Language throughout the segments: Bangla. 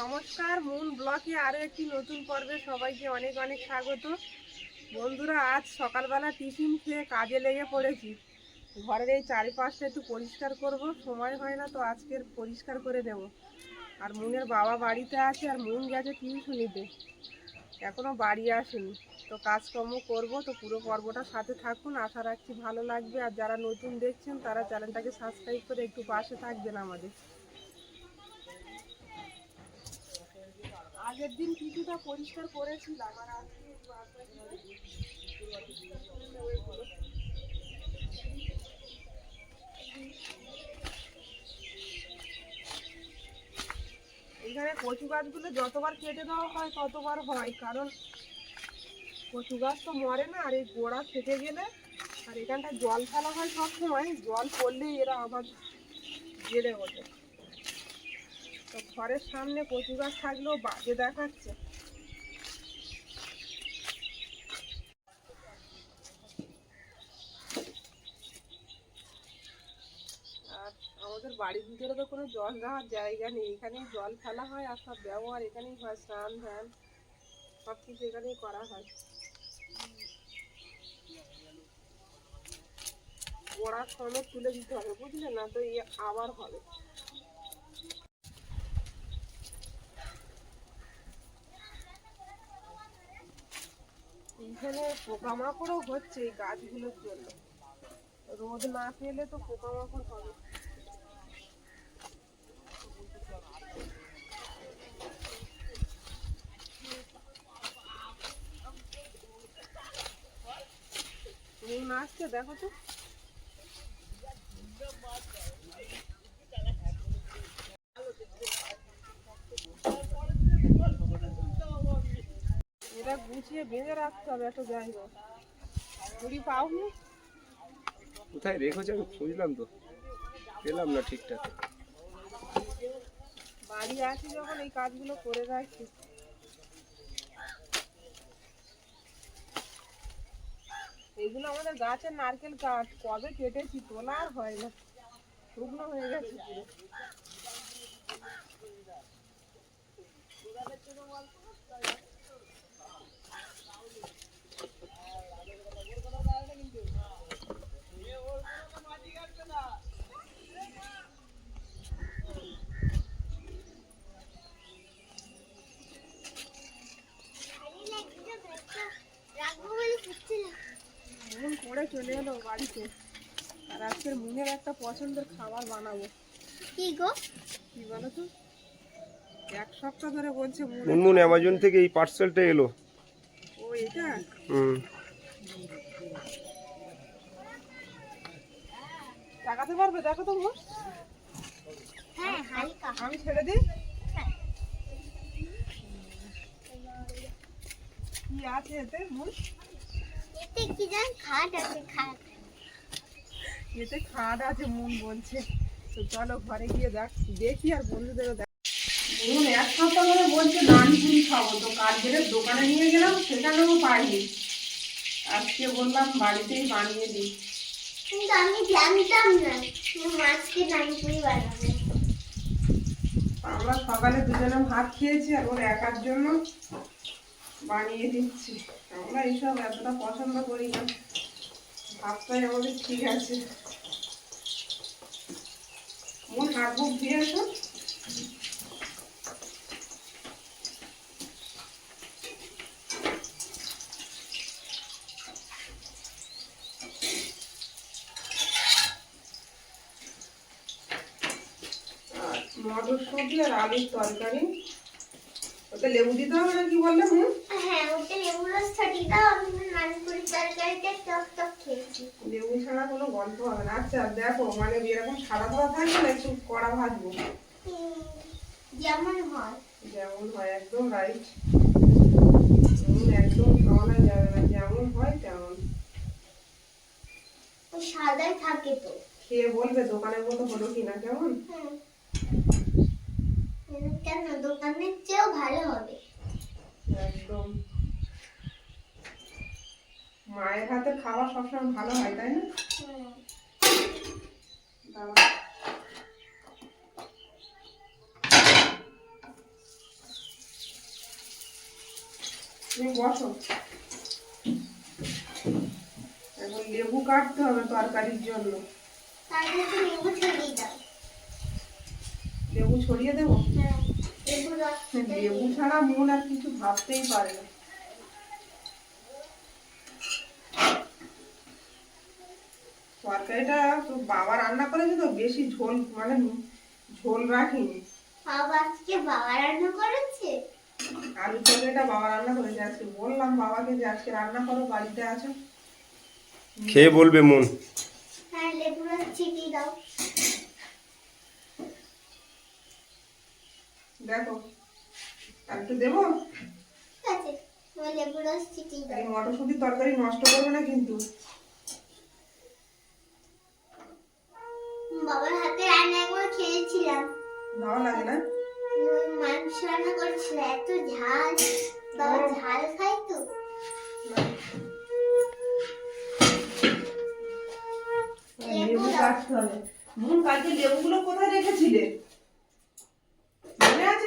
নমস্কার মুন ব্লকে আরও একটি নতুন পর্বে সবাইকে অনেক অনেক স্বাগত। বন্ধুরা, আজ সকালবেলা টিফিন খেয়ে কাজে লেগে পড়েছি। ঘরের এই চারিপাশটা একটু পরিষ্কার করব, সময় হয় না তো আজকের পরিষ্কার করে দেব। আর মুনের বাবা বাড়িতে আছে আর মুন গেছে টিউশনিতে এখনও বাড়ি আসেনি। তো কাজকর্ম করব, তো পুরো পর্বটা সাথে থাকুন। আশা রাখছি ভালো লাগবে। আর যারা নতুন দেখছেন, তারা চ্যানেলটাকে সাবস্ক্রাইব করে একটু পাশে থাকবেন আমাদের। আগের দিন কিছুটা পরিষ্কার করেছিলাম আর আজকে। এইখানে কচু গাছগুলো যতবার কেটে দেওয়া হয়, ততবার হয় কারণ কচু গাছ তো মরে না, আর এই গোড়া থেকে গেলে আর এখানটা জল ফেলা হয় সবসময়, জল পড়লেই এরা আবার জেড়ে ওঠে তো ঘরের সামনে কচু গাছ থাকলেও বাজে দেখাচ্ছে। আর আমাদের বাড়ির ভিতরে তো কোনো জল দেওয়ার জায়গা নেই। এখানেই জল ফেলা হয় আর সব ব্যবহার এখানেই হয়, স্নান ধ্যান, সব কিছু এখানেই করা হয়। গোড়া সমেত তুলে দিতে হবে, বুঝলে না? তো ইয়ে আবার হবে। এইখানে পোকামাকড়ও হচ্ছে এই গাছগুলোর জন্য। রোদ না পেলে তো পোকামাকড় হবে। এই মাছটা দেখো তো। এটা বেঁধে রাখতে হবে একটা জায়গা। কুড়ি পাওনি? কোথায় রেখেছে? আমি খুঁজলাম তো। পেলাম না ঠিকঠাক। বাড়ি আছি যখন এই কাজগুলো করে রাখি। এইগুলো আমাদের গাছের নারকেল গাছ কবে কেটেছি তোলা আর হয় না। শুকনো হয়ে গেছে পুরো। মন করে চলে এলো বাড়িতে। আর আজকের মুনের একটা পছন্দের খাবার বানাবো। কি গো? কি বলো তো এক সপ্তাহ ধরে বলছে মুন মুনমুন অ্যামাজন থেকে এই পার্সেলটা এলো। ও এটা? হুম। টাকাতে পারবে? দেখো তো মুন। হ্যাঁ হালকা। আমি ছেড়ে দিই? কি আছে এতে মুন? এতে কি জান খাট আছে খাট। এতে খাট আছে মুন বলছে। তো চলো ঘরে গিয়ে দেখ দেখি আর বন্ধুদেরও দেখ। মুন এক সপ্তাহ ধরে বলছে নানপুরি খাব। তো কালকের দোকানে নিয়ে গেলাম সেখানেও পাইনি। আজকে বললাম বাড়িতেই বানিয়ে দিই। কিন্তু আমি জানতাম না মাছকে নানপুরি বানাবো। আমরা সকালে দুজনে ভাত খেয়েছি আর ওর একার জন্য বানিয়ে দিচ্ছি। আমরা এইসব এতটা পছন্দ করি না। ভাতটাই আমাদের ঠিক আছে। মন হাত মুখ দিয়ে আর মটরশুঁটি আর আলুর তরকারি। ওতে লেবু দিতে হবে না কি বললে হুম? হ্যাঁ ওটা লেবু রস ছড়িয়ে দাও আমি নানপুরি তরকারিতে টক টক খেয়েছি। লেবু ছাড়া কোনো গল্প হবে না। আচ্ছা দেখো মানে এরকম সাদা সাদা থাকবে না একটু কড়া ভাজবো। যেমন হয়। যেমন হয় একদম রাইট একদম খাওয়ানো যাবে না যেমন হয় তেমন। সাদাই থাকে তো। খেয়ে বলবে দোকানের মতো হলো কিনা কেমন? হুম। কিন্তু কেন দোকানের চেয়েও ভালো হবে। একদম। মায়ের হাতে খাওয়া সবসময় ভালো হয় তাই না? বসো। এখন লেবু কাটতে হবে তরকারির জন্য। তাহলে লেবু ছড়িয়ে দাও। লেবু ছড়িয়ে দেবো? হ্যাঁ। লেবু ছাড়া মন আর কিছু ভাবতেই পারে না। তরকারিটা তো বাবা রান্না করেছে তো বেশি ঝোল মানে ঝোল রাখিনি। বাবা আজকে বাবা রান্না করেছে? আলু তরকারিটা বাবা রান্না করেছে আজকে বললাম বাবাকে যে আজকে রান্না করো বাড়িতে আছো। খেয়ে বলবে মন। হ্যাঁ লেবু ছিটিয়ে দাও। দেখো একটু দেবো? এই মটরশুঁটির তরকারি নষ্ট করবে না কিন্তু। বাবার হাতে রান্না একবার খেয়েছিলাম। ভালো লাগে না? মাংস রান্না করেছিল এত ঝাল। বাবা ঝাল খাই তো। লেবু কাটতে হবে। মুন কালকে লেবুগুলো কোথায় রেখেছিলে?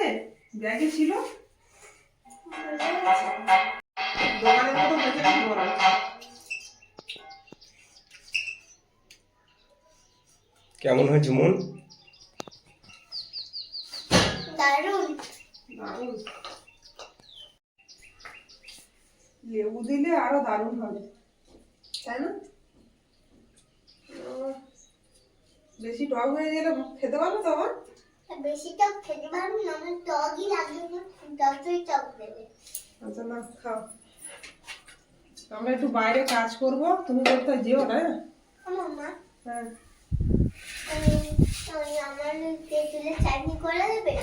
আছে ব্যাগে ছিল। দোকানের মতো বেঁচে রাখব না কেমন হয়েছে মন? দারুণ। দারুণ। লেবু দিলে আরও দারুণ হবে তাই না? বেশি টক হয়ে গেলে খেতে পারব তো আবার? বেশি টক খেতে পারব না আমার টকই লাগবে না যতই টক দেবে। আচ্ছা না খাও। আমরা একটু বাইরে কাজ করব তুমি কোথায় যেও না? হ্যাঁ? হ্যাঁ। ওই- ওই আমার তেঁতুলের চাটনি করে দেবে?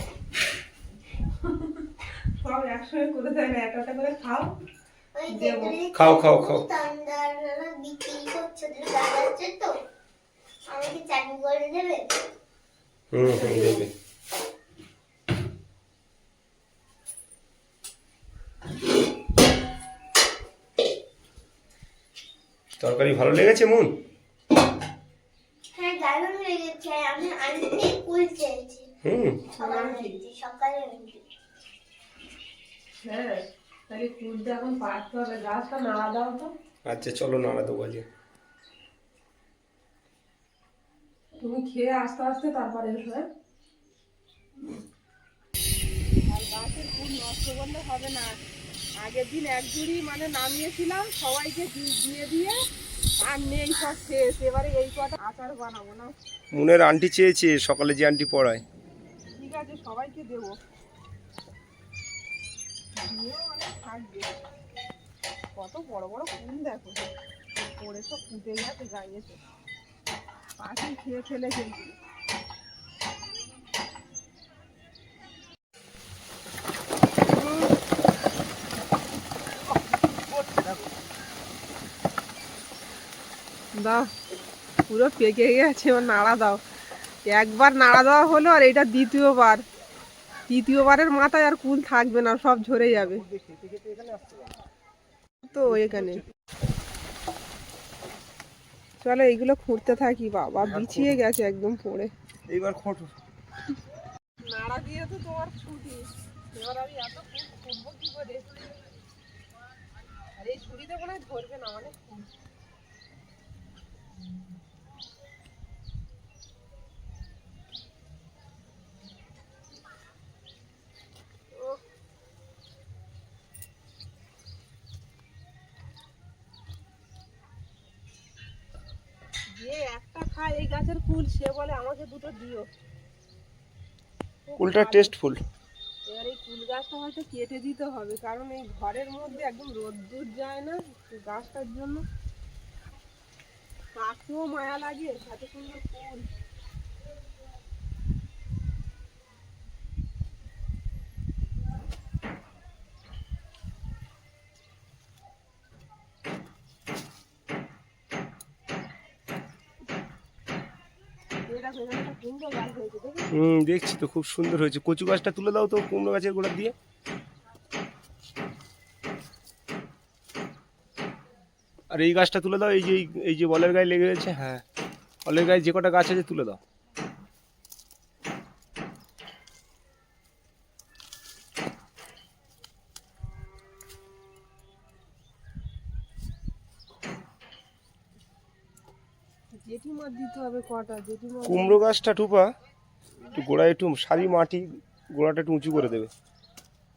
সব একসঙ্গে করে দেয় একটা করে খাও। ওই দেবো। তেঁতুলের খাও, খাও, খাও। বিক্রি করছে ওদের আছে তো আমাকে চাটনি করে দেবে? হুম দেবে তরকারি ভালো লেগেছে মন? হ্যাঁ দারুণ আমি আনতে কুল চেয়েছি হুম। সকালে এনেছি হ্যাঁ তাহলে কুলটা এখন পাড়তে হবে। গাছটা নাড়া দাও তো। আচ্ছা চলো নাড়া দেবো আজকে। তুমি খেয়ে আস্তে আস্তে তারপরে এসো হ্যাঁ? আর গাছের ফুল নষ্ট করলে হবে না। আগের দিন এক জুড়ি মানে নামিয়েছিলাম সবাইকে দিয়ে দিয়ে আর নেই সব শেষ। এবারে এই কটা আচার বানাবো না মনের আন্টি চেয়েছে সকালে যে আন্টি পড়ায়। ঠিক আছে সবাইকে দেবো। থাকবে। কত বড় বড় ফুল দেখো। পড়ে সব ফুটে গেছে এসে পাখি খেয়ে। দাও, পুরো পেকে গেছে, এবার নাড়া দাও। একবার নাড়া দেওয়া হলো আর এটা দ্বিতীয়বার। তৃতীয়বারের মাথায় আর কুল থাকবে না, সব ঝরে যাবে। তো এখানে। চলো এইগুলো খুঁড়তে থাকি বাবা বিছিয়ে গেছে একদম পড়ে। এইবার খোঁটো নাড়া দিয়ে তো তোমার ছুটি। এবার আমি এত খুঁড়বো কি করে? আর এই ছুরিতে মনে হয় ধরবে না ওহ। যে একটা খায় এই গাছের ফুল সে বলে আমাকে দুটো দিও। কুলটা। টেস্টফুল এবার এই কুল গাছটা হয়তো কেটে দিতে হবে কারণ এই ঘরের মধ্যে একদম রোদ্দুর যায় না গাছটার জন্য। কাকেও মায়া লাগে এত সুন্দর ফুল। দেখছি তো খুব সুন্দর হয়েছে। কচু গাছটা তুলে দাও তো কুমড়ো গাছের গোড়া দিয়ে। আর এই গাছটা তুলে দাও এই যে এই যে বলের গায়ে লেগে রয়েছে হ্যাঁ। বলের গায়ে যে কটা গাছ আছে তুলে দাও। কুমড়ো গাছটা টুপা। একটু গোড়ায় একটু সারি মাটি গোড়াটা একটু উঁচু করে দেবে।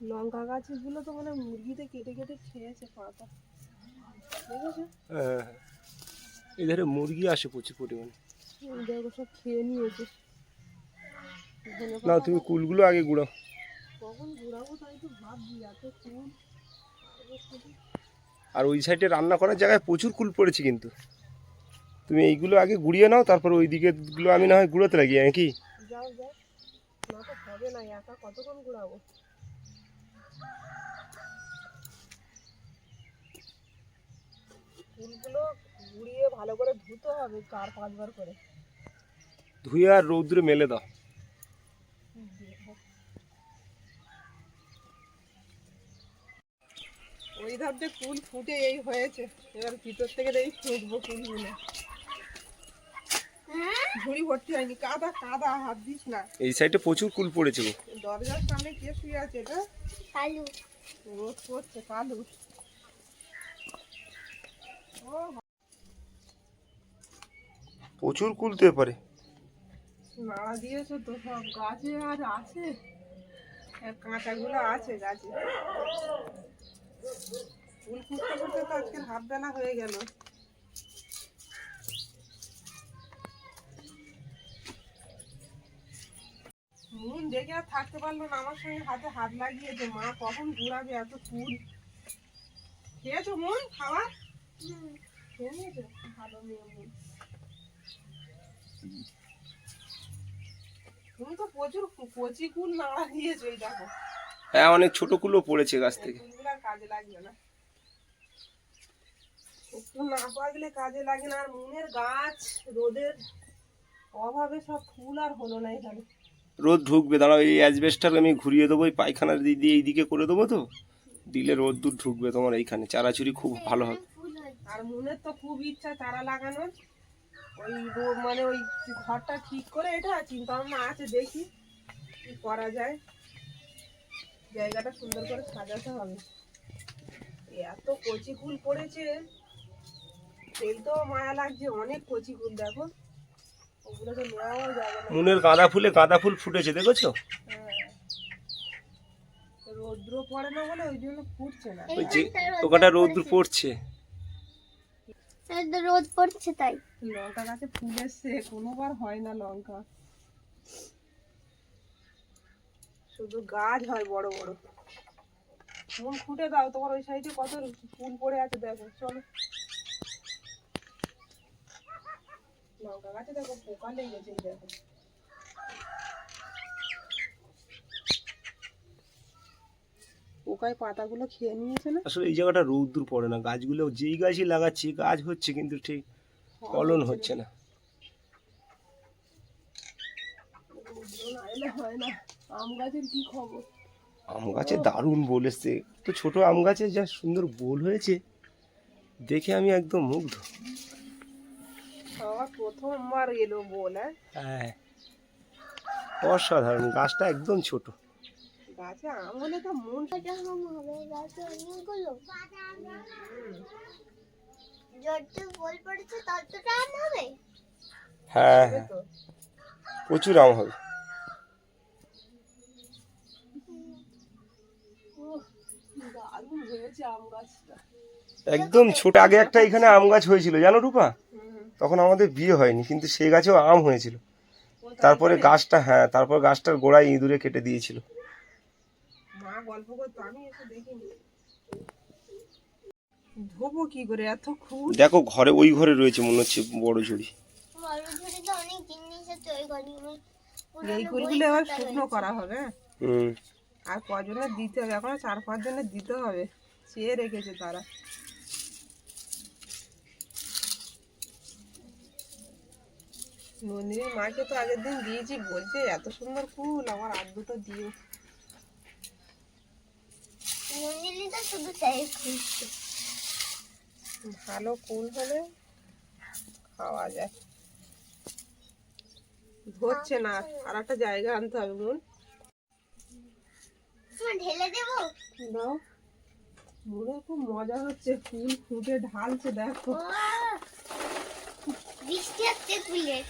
লঙ্কা গাছগুলো তো মানে মুরগিতে কেটে কেটে খেয়েছে পাতা। দেখেছ? হ্যাঁ এধারে মুরগি আসে প্রচুর পরিমাণে। দেখো সব খেয়ে নিয়েছে। না তুমি কুলগুলো আগে গুঁড়াও। কখন ঘুরাবো তাই তো ভাবছি এত ফুল আর ওই সাইডে রান্না করার জায়গায় প্রচুর কুল পড়েছে কিন্তু। তুমি এইগুলো আগে গুঁড়িয়ে নাও তারপর ওই দিকেগুলো আমি না হয় গুঁড়োতে লাগি নাকি? যাও যাও। না তো হবে না একা কতক্ষণ ঘুরাবো? ফুলগুলো ঘুরিয়ে ভালো করে ধুতে হবে চার পাঁচবার করে। ধুয়ে আর রৌদ্রে মেলে দাও। ওই ধারতে ফুল ফুটে এই হয়েছে। এবার ভিতর থেকে এই ফুটবো ফুলগুলো। হ্যাঁ ঝুড়ি ভর্তি হয়নি। কাদা কাদা হাত দিস না। এই সাইডে প্রচুর কুল পড়েছে গো। দরজার সামনে কে শুয়ে আছে এটা কালু। রোদ পড়ছে কালু। প্রচুর কুলতে পারে নাড়া দিয়েছ তো সব গাছে আর আছে। আর কাঁচাগুলো আছে গাছে। ফুল ফুটতে ফুটতে তো আজকে হাফ বেলা হয়ে গেল। মন দেখে আর থাকতে পারল না। আমার সঙ্গে হাতে হাত লাগিয়েছে। মা কখন ঘুরাবে এত ফুল খেয়েছো মন খাবার খেয়ে নিয়েছো ভালো মেয়ে মন তুমি তো প্রচুর কচি কুল নাড়া দিয়েছ এই দেখো। হ্যাঁ অনেক ছোট কুলও পড়েছে গাছ থেকে। কাজে লাগবে না। একটু না পাকলে কাজে লাগে না। আর মুনের গাছ রোদের অভাবে সব ফুল আর হলো না এখানে। রোদ ঢুকবে, দাঁড়াও, এই অ্যাজবেস্টার আমি ঘুরিয়ে দেবো, এই পায়খানার দিয়ে এইদিকে করে দেবো তো। দিলে রোদ দূর ঢুকবে তোমার এইখানে, চারাচুরি খুব ভালো হবে। আর মুনের তো খুব ইচ্ছা চারা লাগানোর। ওই মানে ওই ঘরটা ঠিক করে এটা চিন্তা ভাবনা আছে, দেখি কি করা যায়। জায়গাটা সুন্দর করে সাজাতে হবে। এত কচি ফুল পড়েছে। তো মায়া লাগছে, অনেক কচি ফুল দেখো ওগুলো তো নেওয়াও যাবে না মুনের গাঁদা ফুলে গাঁদা ফুল ফুটেছে দেখেছ। রৌদ্র পড়ে না বলে ওই জন্য ফুটছে না। ওই যে ওখানটা রোদ পড়ছে। রোদ পড়ছে তাই। লঙ্কা গাছে ফুল এসছে কোনোবার হয় না লঙ্কা। শুধু গাছ হয় বড় বড়। মন ফুটে দাও তোমার ওই সাইডে কত ফুল পড়ে আছে দেখো চলো। লঙ্কা গাছে দেখো পোকা লেগেছে দেখো পোকায় পাতাগুলো খেয়ে নিয়েছে না? আসলে এই জায়গাটা রৌদ্র পড়ে না গাছগুলো যেই গাছই লাগাচ্ছি গাছ হচ্ছে কিন্তু ঠিক ফলন হচ্ছে না। হয় না আম গাছের কি খবর? আম গাছে দারুণ বোল এসছে তো ছোট আম গাছে যা সুন্দর বোল হয়েছে দেখে আমি একদম মুগ্ধ। সবার প্রথমবার এলো বল। হ্যাঁ। অসাধারণ গাছটা একদম ছোট। গাছে আম হলে তো মন হ্যাঁ। হ্যাঁ প্রচুর আম হবে। উহ, দারুণ হয়েছে আম গাছটা। একদম ছোট। আগে একটা এখানে আম গাছ হয়েছিল জানো রূপা? তখন আমাদের বিয়ে হয়নি কিন্তু সেই গাছেও আম হয়েছিল। তারপরে গাছটা হ্যাঁ তারপর গাছটার গোড়ায় ইঁদুরে কেটে দিয়েছিল। মা গল্প করতো আমি এসে দেখিনি। ধোবো কি করে এত খুব দেখো ঘরে ওই ঘরে রয়েছে মনে হচ্ছে বড় ঝুড়ি। এই শুকনো করা হবে হ্যাঁ? হুম। আর কজনের দিতে হবে এখন চার পাঁচ জনের দিতে হবে। চেয়ে রেখেছে তারা। নন্দিনীর মাকে তো আগের দিন দিয়েছি বলছে এত সুন্দর ফুল আমার আর দুটো দিও। নন্দিনী তো শুধু চাই খুঁজছে ভালো ফুল হলে খাওয়া যায়। ধরছে না আর একটা জায়গা আনতে হবে মন। ঢেলে দেবো? দাও। মনে খুব মজা হচ্ছে ফুল ফুটে ঢালছে দেখো। বৃষ্টি হচ্ছে ফুলের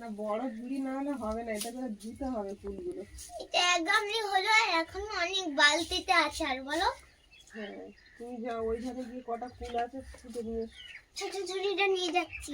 না বড় ঝুড়ি না হলে হবে না এটা করে ধুতে হবে ফুলগুলো। এটা এক গামলি হলো আর এখন অনেক বালতিতে আছে আর বলো? হ্যাঁ তুমি যাও ওই ধারে গিয়ে কটা ফুল আছে ফুটে নিয়ে। ছোট ঝুড়িটা নিয়ে যাচ্ছি।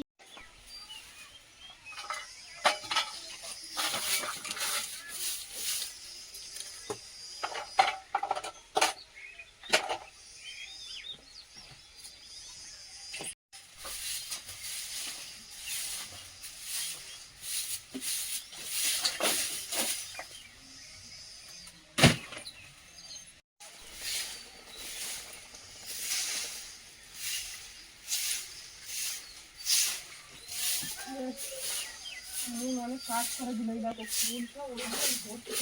অনেক কাজ করে দিল এই দেখো ফুলটা ওরকম ভর্তি।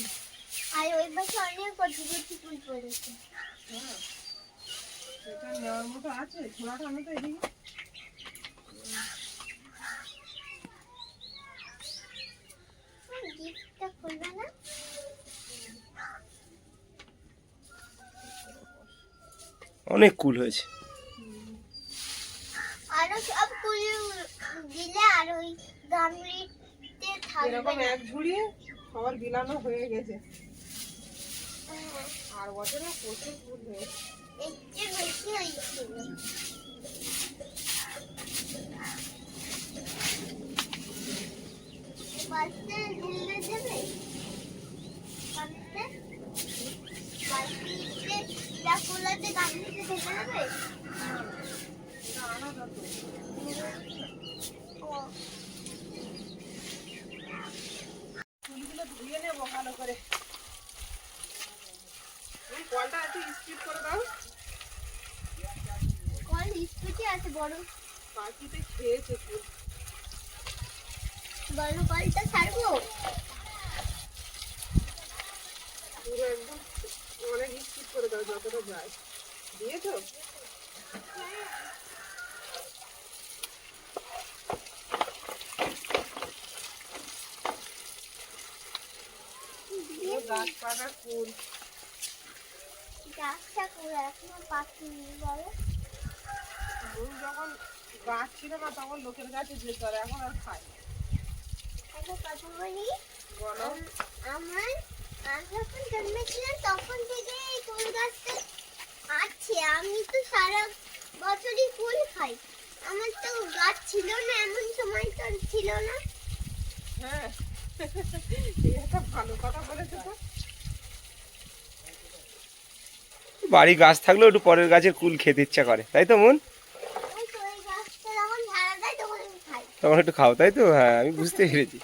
আর ওই পাশে অনেক কচি কচি ফুল পড়েছে। হ্যাঁ। এটা নেওয়ার মতো আছে ছোড়াটা আমি তো এদিকে। গিফটটা খুলবে না? অনেক কুল হয়েছে। আরও সব ফুল দিলে আর ওই থাকবে এরকম এক ঝুড়ি সবার বিলানো হয়ে গেছে। আর বছরে প্রচুর ফুল হয়েছে। একটু বেশি হয়েছিল বালতিতে ঢেলে দেবে বালতিতে বালতিতে যা ফুল আছে গামলিতে ঢেলে দেবে এটা আলাদা তো ও ফুলগুলো ধুয়ে নেব ভালো করে। কলটা একটু স্পিড করে দাও। কল স্কুটি আছে বড়। পাখিতে খেয়েছে ফুল বড় কলটা ছাড়বো? পুরো একদম অনেক স্পিড করে দাও যতটা যায়। দিয়েছ? ও গাছ পাকা ফুল। গাছটা করে এখনও পাখি বলো। ফুল যখন গাছ ছিল না তখন লোকের কাছে যেতে আর এখন আর খাই একটা কথা বলি? বলো। আমার আমি যখন জন্মেছিলাম তখন থেকে এই ফুল গাছটা আছে। আমি তো সারা বছরই ফুল খাই। আমার তো গাছ ছিল না এমন সময় তো ছিল না। হ্যাঁ একটা ভালো কথা বলেছ তো বাড়ি গাছ থাকলেও একটু পরের গাছের কুল খেতে ইচ্ছা করে তাই তো মন? তখন আমি খাই। তখন একটু খাও তাই তো? হ্যাঁ আমি বুঝতে পেরেছি।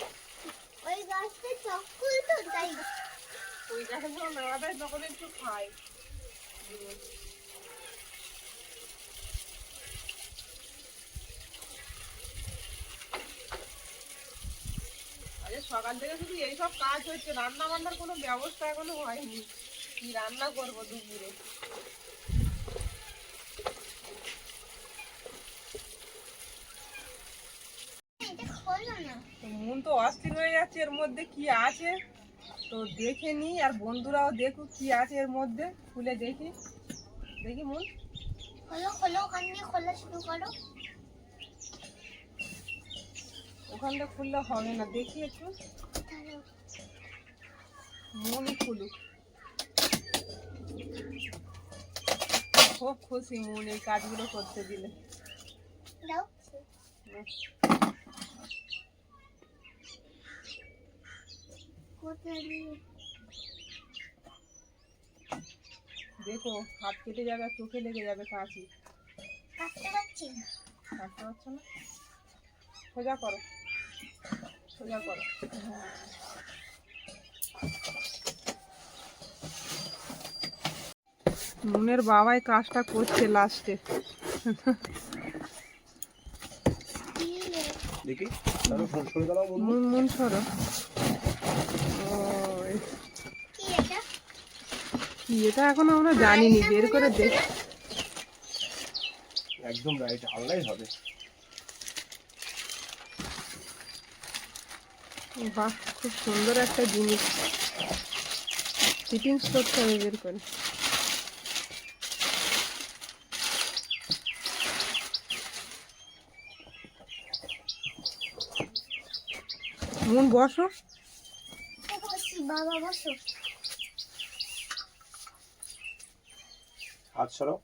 আরে সকাল থেকে শুধু এইসব কাজ হচ্ছে রান্না বান্নার কোনো ব্যবস্থা এখনও হয়নি। কি রান্না করব দুপুরে? মন তো অস্থির হয়ে যাচ্ছে এর মধ্যে কি আছে? তো দেখে নি আর বন্ধুরাও দেখুক কি আছে এর মধ্যে খুলে দেখি। দেখি মন। খোলো খোলো ওখান দিয়ে খোলা শুরু করো। ওখানটা খুললে হবে না দেখি একটু। মনই খুলুক। খুব খুশি মন এই কাজগুলো করতে দিলে? দেখো হাত কেটে যাবে চোখে লেগে যাবে কাঁচি। কাটতে পারছি না। কাটতে পারছ না? সোজা করো। সোজা করো। মনের বাবাই কাজটা করছে লাস্টে মন সরো। এটা কি এটা এখন আমরা জানিনি বের করে দেখ একদম রাইট আল্লাহ হবে। বাহ খুব সুন্দর একটা জিনিস। ফিটিংস করতে হবে বের করে। মন বসো। বাবা বসো। হাত সরাও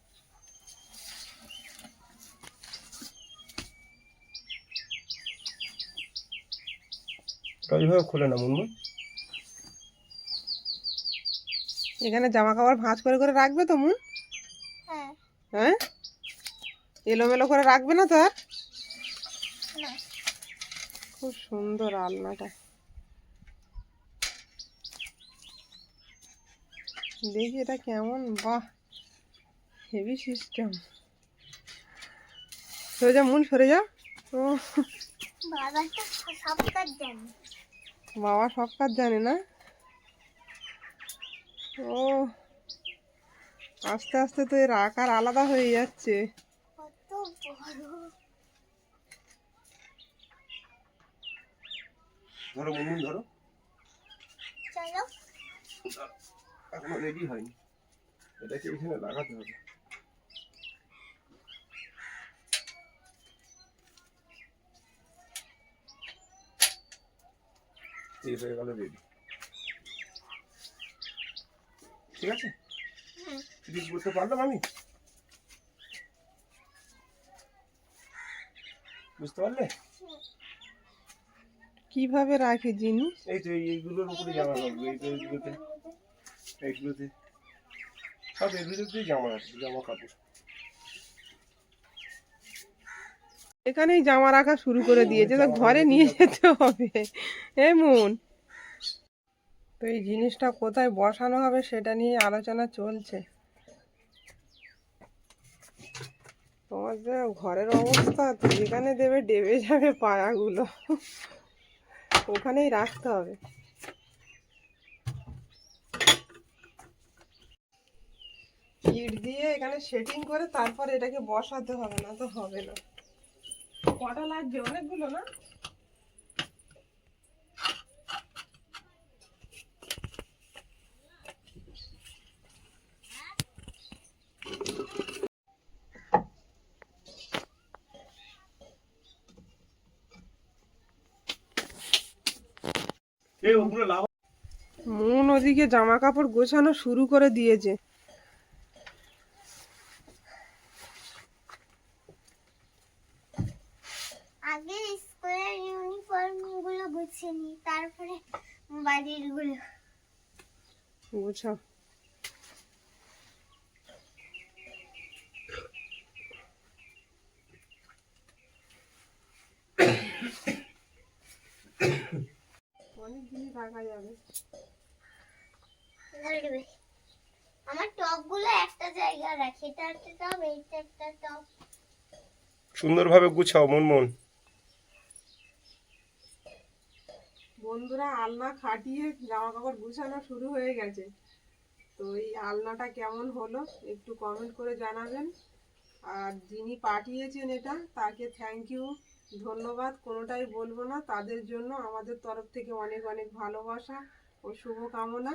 ওটা খুলে না মুনমুন এখানে জামা কাপড় ভাঁজ করে করে রাখবে তো মন? হ্যাঁ। হ্যাঁ? এলোমেলো করে রাখবে না তো আর? খুব সুন্দর আলনাটা। দেখি এটা কেমন? বাহ হেভি সিস্টেম সরে যা মন সরে যা। ও। বাবা তো সব কাজ জানে। বাবা সব কাজ জানে না? ও আস্তে আস্তে তো এর আকার আলাদা হয়ে যাচ্ছে কত বড় ধরো মুনমুন ধরো। চলো। এখনও রেডি হয়নি। এটাকে এখানে লাগাতে হবে। এই হয়ে গেল রেডি ঠিক আছে? করতে পারলাম আমি? বুঝতে পারলে? কীভাবে রাখে জিনিস? এই তো এইগুলোর উপরে জামা রাখব এই তো এইগুলোতে এইগুলোতে সব এগুলোতেই জামা রাখব জামা কাপড়। এখানেই জামা রাখা শুরু করে দিয়েছে। তো ঘরে নিয়ে যেতে হবে। এমন তো এই জিনিসটা কোথায় বসানো হবে সেটা নিয়ে আলোচনা চলছে। তোমার যে ঘরের অবস্থা তো যেখানে দেবে ডেবে যাবে পায়াগুলো ওখানেই রাখতে হবে। ইট দিয়ে এখানে সেটিং করে তারপর এটাকে বসাতে হবে, না তো হবে না। কটা লাগবে? অনেকগুলো না? মন ওদিকে জামা কাপড় গোছানো শুরু করে দিয়েছে। আগে স্কুলের ইউনিফর্মগুলো গুছিয়ে নি তারপরে বাড়িরগুলো গোছাও অনেক জিনিস রাখা যাবে ধরবে আমার টপগুলো একটা জায়গায় রাখি এটা একটা টপ এইটা একটা টপ। সুন্দরভাবে গুছাও মন মন। বন্ধুরা আলনা খাটিয়ে জামা কাপড় গুছানো শুরু হয়ে গেছে। তো এই আলনাটা কেমন হলো একটু কমেন্ট করে জানাবেন। আর যিনি পাঠিয়েছেন এটা তাকে থ্যাংক ইউ ধন্যবাদ। কোনোটাই বলব না তাদের জন্য আমাদের তরফ থেকে অনেক অনেক ভালোবাসা ও শুভকামনা।